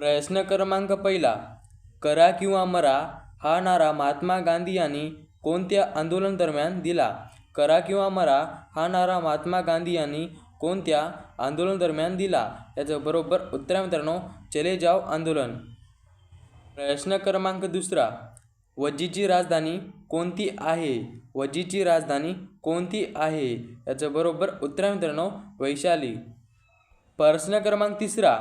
प्रश्न क्रमांक पहिला करा किंवा मरा हा नारा महात्मा गांधी यांनी कोणत्या आंदोलन दरम्यान दिला? करा किंवा मरा हा नारा महात्मा गांधी यांनी कोणत्या आंदोलन दरम्यान दिला? याचं बरोबर उत्तर आहे मित्रांनो चले जाव आंदोलन. प्रश्न क्रमांक दुसरा वजीची राजधानी कोणती आहे? वजीची राजधानी कोणती आहे? याचं बरोबर उत्तर मित्रांनो वैशाली. प्रश्न क्रमांक तिसरा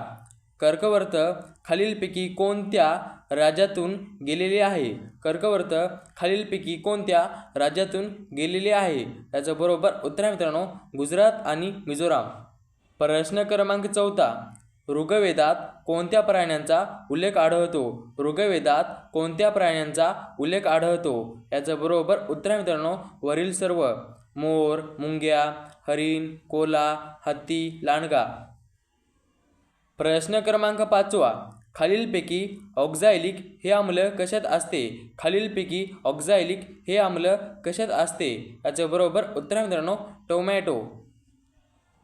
कर्कवर्त खालीलपैकी कोणत्या राज्यातून गेलेले आहे? कर्कवर्त खालीलपैकी कोणत्या राज्यातून गेलेले आहे? याचं बरोबर उत्तर आहे मित्रांनो गुजरात आणि मिझोराम. प्रश्न क्रमांक चौथा. ऋग्वेदात कोणत्या प्राण्यांचा उल्लेख आढळतो? ऋग्वेदात कोणत्या प्राण्यांचा उल्लेख आढळतो? याचं बरोबर उत्तर आहे मित्रांनो वरील सर्व. मोर मुंग्या हरिण कोला हत्ती लांडगा. प्रश्न क्रमांक पाचवा. खालीलपैकी ऑक्झायलिक हे आम्ल कशात असते? खालीलपैकी ऑक्झायलिक हे आम्ल कशात असते? याच्याबरोबर उत्तर मित्रांनो टोमॅटो.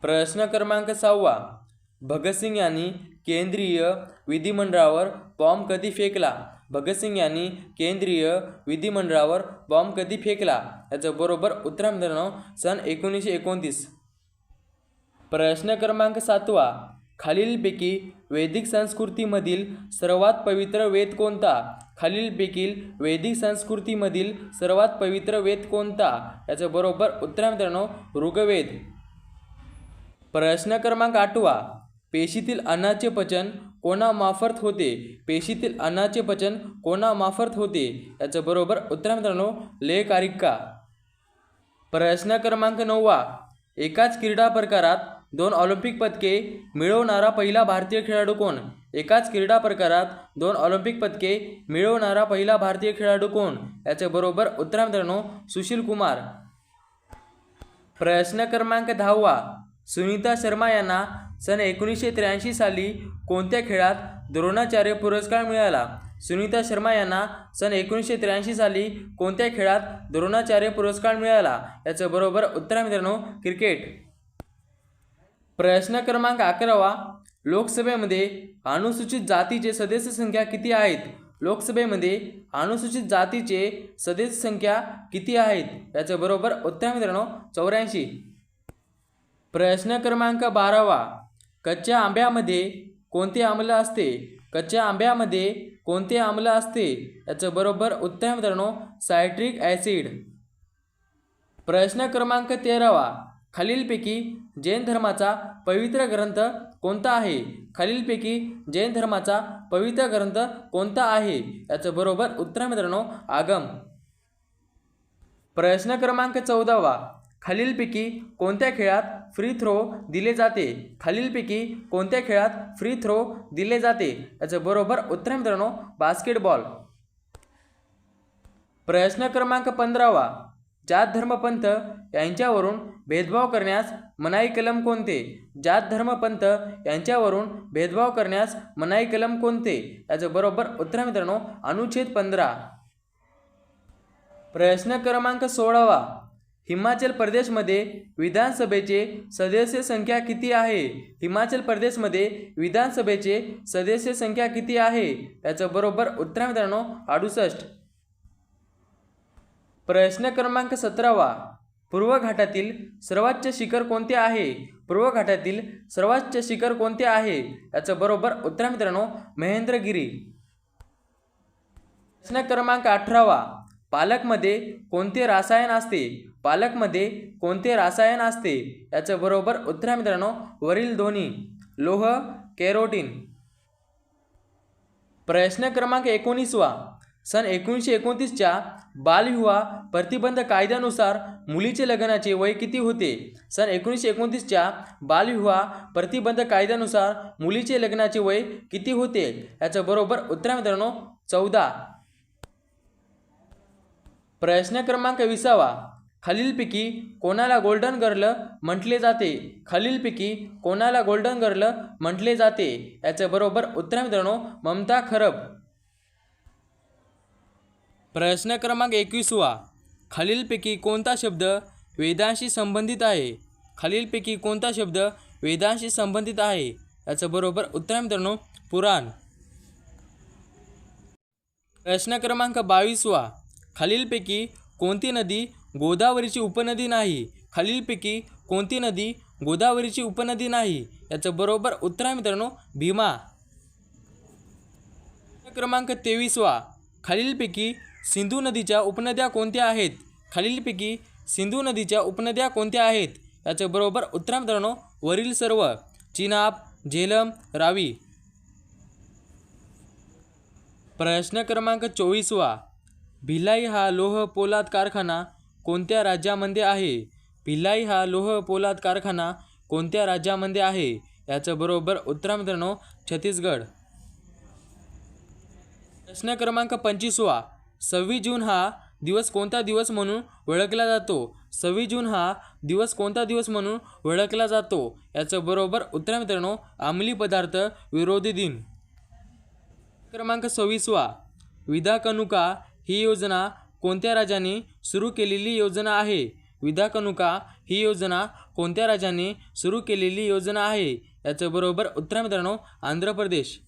प्रश्न क्रमांक सहावा. भगतसिंग यांनी केंद्रीय विधिमंडळावर बॉम्ब कधी फेकला? भगतसिंग यांनी केंद्रीय विधिमंडळावर बॉम्ब कधी फेकला? याच्याबरोबर उत्तर मित्रांनो सन एकोणीसशे एकोणतीस. प्रश्न क्रमांक सातवा. खालीलपैकी वैदिक संस्कृतीमधील सर्वात पवित्र वेद कोणता? खालीलपैकी वैदिक संस्कृतीमधील सर्वात पवित्र वेद कोणता? याचं बरोबर उत्तर मित्रांनो ऋग्वेद. प्रश्न क्रमांक आठवा. पेशीतील अन्नाचे पचन कोणामार्फत होते? पेशीतील अन्नाचे पचन कोणामार्फत होते? याचं बरोबर उत्तर मित्रांनो लेकारिका प्रश्न क्रमांक नववा. एकाच क्रीडा प्रकारात दोन ऑलिम्पिक पदके मिळवणारा पहिला भारतीय खेळाडू कोण? एकाच क्रीडा प्रकारात दोन ऑलिम्पिक पदके मिळवणारा पहिला भारतीय खेळाडू कोण? याच्याबरोबर बरोबर उत्तर मित्रांनो सुशील कुमार. प्रश्न क्रमांक दहावा. सुनीता शर्मा यांना सन एकोणीसशे त्र्याऐंशी साली कोणत्या खेळात द्रोणाचार्य पुरस्कार मिळाला? सुनीता शर्मा यांना सन एकोणीसशे त्र्याऐंशी साली कोणत्या खेळात द्रोणाचार्य पुरस्कार मिळाला? याचं बरोबर उत्तर मित्रांनो क्रिकेट. प्रश्न क्रमांक अकरावा. लोकसभेमध्ये अनुसूचित जातीचे सदस्य संख्या किती आहेत? लोकसभेमध्ये अनुसूचित जातीचे सदस्य संख्या किती आहेत? याचं बरोबर उत्तर मित्रांनो चौऱ्याऐंशी. प्रश्न क्रमांक बारावा. कच्च्या आंब्यामध्ये कोणते आम्ल असते? कच्च्या आंब्यामध्ये कोणते आम्ल असते? याचं बरोबर उत्तर मित्रांनो सायट्रिक ॲसिड. प्रश्न क्रमांक तेरावा. खालीलपैकी जैन धर्माचा पवित्र ग्रंथ कोणता आहे? खालीलपैकी जैन धर्माचा पवित्र ग्रंथ कोणता आहे? याचं बरोबर उत्तर मित्रांनो आगम. प्रश्न क्रमांक चौदावा. खालीलपैकी कोणत्या खेळात फ्री थ्रो दिले जाते? खालीलपैकी कोणत्या खेळात फ्री थ्रो दिले जाते? याचं बरोबर उत्तर मित्रांनो बास्केटबॉल. प्रश्न क्रमांक पंधरावा. जात धर्मपंथ यांच्यावरून भेदभाव करण्यास मनाई कलम कोणते? जात धर्मपंथ यांच्यावरून भेदभाव करण्यास मनाई कलम कोणते? याचं बरोबर उत्तर मित्रांनो अनुच्छेद पंधरा. प्रश्न क्रमांक सोळावा. हिमाचल प्रदेशमध्ये विधानसभेचे सदस्य संख्या किती आहे? हिमाचल प्रदेशमध्ये विधानसभेचे सदस्य संख्या किती आहे? याचं बरोबर उत्तर मित्रांनो अडुसष्ट. प्रश्न क्रमांक सतरावा. पूर्व घाटातील सर्वोच्च शिखर कोणते आहे? पूर्व घाटातील सर्वोच्च शिखर कोणते आहे? याचं बरोबर उत्तर मित्रांनो महेंद्रगिरी. प्रश्न क्रमांक अठरावा. पालकमध्ये कोणते रसायन असते? पालकमध्ये कोणते रसायन असते? याचं बरोबर उत्तर मित्रांनो वरील दोन्ही. लोह कॅरोटीन. प्रश्न क्रमांक एकोणीसवा. सन एकोणीसशे एकोणतीसच्या बालविवाह प्रतिबंध कायद्यानुसार मुलीचे लग्नाचे वय किती होते? सन एकोणीसशे एकोणतीसच्या बालविवाह प्रतिबंध कायद्यानुसार मुलीचे लग्नाचे वय किती होते? याचं बरोबर उत्तर मित्रांनो चौदा. प्रश्न क्रमांक विसावा. खालीलपैकी कोणाला गोल्डन गर्ल म्हटले जाते? खालीलपैकी कोणाला गोल्डन गर्ल म्हटले जाते? याचं बरोबर उत्तर मित्रांनो ममता खरब. प्रश्न क्रमांक एकवीसवा खालीलपैकी कोणता शब्द वेदांशी संबंधित आहे? खालीलपैकी कोणता शब्द वेदांशी संबंधित आहे? याचं बरोबर उत्तर मित्रांनो पुराण. प्रश्न क्रमांक बावीसवा खालीलपैकी कोणती नदी गोदावरीची उपनदी नाही? खालीलपैकी कोणती नदी गोदावरीची उपनदी नाही? याचं बरोबर उत्तर आहे मित्रांनो भीमा. क्रमांक तेवीसवा खालीलपैकी सिंधू नदीच्या उपनद्या कोणत्या आहेत? खालीलपैकी सिंधू नदीच्या उपनद्या कोणत्या आहेत? याच्याबरोबर बरोबर उत्तर मित्रांनो वरील सर्व. चिनाब झेलम रावी. प्रश्न क्रमांक चोवीसवा भिलाई हा लोह पोलाद कारखाना कोणत्या राज्यामध्ये आहे? भिलाई हा लोह पोलाद कारखाना कोणत्या राज्यामध्ये आहे? याचं बरोबर उत्तर मित्रांनो छत्तीसगड. प्रश्न क्रमांक पंचवीसवा सव्वीस जून हा दिवस कोणता दिवस म्हणून ओळखला जातो? सव्वीस जून हा दिवस कोणता दिवस म्हणून ओळखला जातो? याचं बरोबर उत्तर मित्रांनो अंमली पदार्थ विरोधी दिन. क्रमांक सव्वीसवा विधाकनुका ही योजना कोणत्या राजाने सुरू केलेली योजना आहे? विधाकनुका ही योजना कोणत्या राजाने सुरू केलेली योजना आहे? याचं बरोबर उत्तर मित्रांनो आंध्र प्रदेश.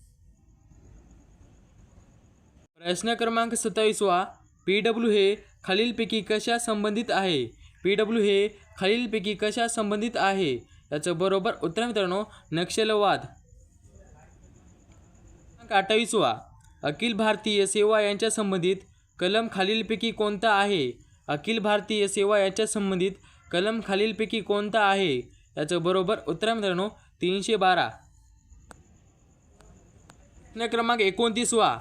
प्रश्न क्रमांक सत्तावीसवा पी डब्ल्यू हे खालीलपैकी कशा संबंधित आहे? पी डब्ल्यू हे खालीलपैकी कशा संबंधित आहे? याचं बरोबर उत्तर मित्रांनो नक्षलवाद. क्रमांक अठ्ठावीसवा अखिल भारतीय सेवा यांच्या संबंधित कलम खालीलपैकी कोणता आहे? अखिल भारतीय सेवा यांच्या संबंधित कलम खालीलपैकी कोणता आहे? याचं बरोबर उत्तर मित्रांनो तीनशे बारा. प्रश्न क्रमांक एकोणतीसवा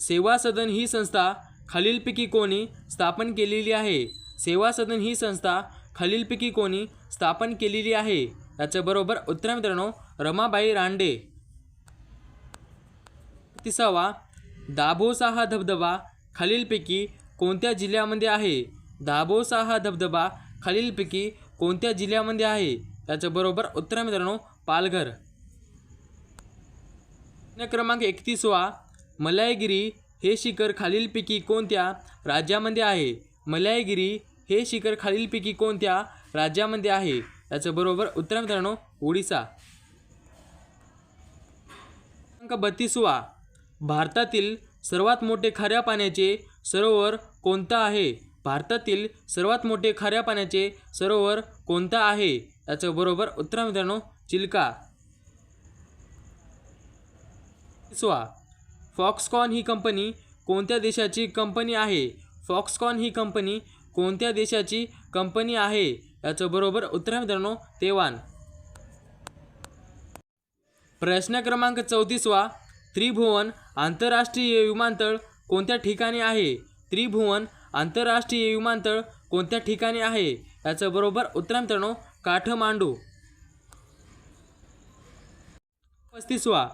सेवा सदन ही संस्था खालीलपैकी कोणी स्थापन केलेली आहे. सेवा सदन ही संस्था खालीलपैकी कोणी स्थापन केलेली आहे. त्याच्याबरोबर उत्तर मित्रांनो रमाबाई रांडे तिसावा दाभोसा हा धबधबा खालीलपैकी कोणत्या जिल्ह्यामध्ये आहे? दाभोसा हा धबधबा खालीलपैकी कोणत्या जिल्ह्यामध्ये आहे? त्याच्याबरोबर उत्तर मित्रांनो पालघर. क्रमांक एकतीसवा मलायगिरी हे शिखर खालीलपैकी कोणत्या राज्यामध्ये आहे? मलायगिरी हे शिखर खालीलपैकी कोणत्या राज्यामध्ये आहे? याचं बरोबर उत्तर मित्रांनो ओडिसा. क्रमांक बत्तीसवा. भारतातील सर्वात मोठे खाऱ्या पाण्याचे सरोवर कोणतं आहे? भारतातील सर्वात मोठे खाऱ्या पाण्याचे सरोवर कोणतं आहे? याचं बरोबर उत्तर मित्रांनो चिल्का. तिसवा फॉक्सकॉन ही कंपनी कोणत्या देशाची कंपनी आहे? फॉक्सकॉन ही कंपनी कोणत्या देशाची कंपनी आहे? याचं बरोबर उत्तर आहे मित्रांनो तेवान. प्रश्न क्रमांक चौतीसवा त्रिभुवन आंतरराष्ट्रीय विमानतळ कोणत्या ठिकाणी आहे? त्रिभुवन आंतरराष्ट्रीय विमानतळ कोणत्या ठिकाणी आहे? याचं बरोबर उत्तर आहे मित्रांनो काठमांडू. पस्तीसवा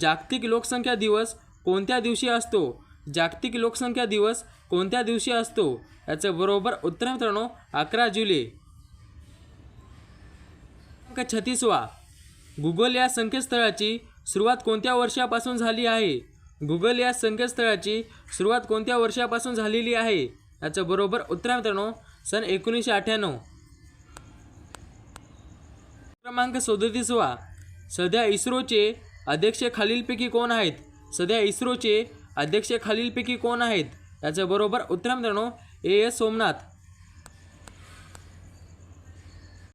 जागतिक लोकसंख्या दिवस कोणत्या दिवशी असतो? जागतिक लोकसंख्या दिवस कोणत्या दिवशी असतो? याचं बरोबर उत्तर मित्रांनो अकरा जुलै. छत्तीसवा. गुगल या संकेतस्थळाची सुरुवात कोणत्या वर्षापासून झाली आहे? गुगल या संकेतस्थळाची सुरुवात कोणत्या वर्षापासून झालेली आहे? याचं बरोबर उत्तर मित्रांनो सन एकोणीसशे अठ्ठ्याण्णव. क्रमांक सदतीसवा. सध्या इस्रोचे अध्यक्ष खालीलपैकी कोण आहेत? सध्या इस्रोचे अध्यक्ष खालीलपैकी कोण आहेत? याचं बरोबर उत्तर मित्रांनो ए एस सोमनाथ.